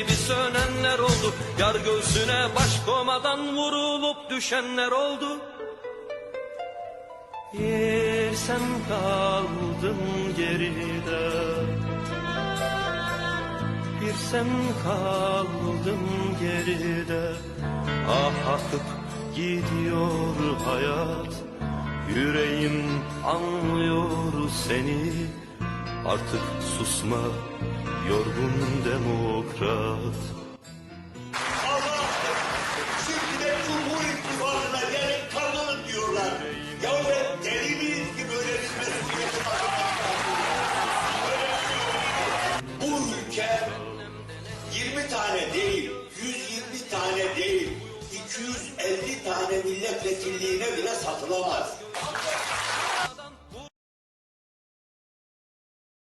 gibi sönenler oldu. Yar göğsüne baş komadan vurulup düşenler oldu. Bir sen kaldın geride Bir sen kaldın geride Ah akıp gidiyor hayat Yüreğim anlıyor seni Artık susma yorgun demokrat Allah şimdi Cumhur İttifakı'na gelin katılın diyorlar. Ya ben deli miyiz ki böyle bir Bu ülke 20 tane değil, 120 tane değil, 250 tane milletvekilliğine bile satılamaz.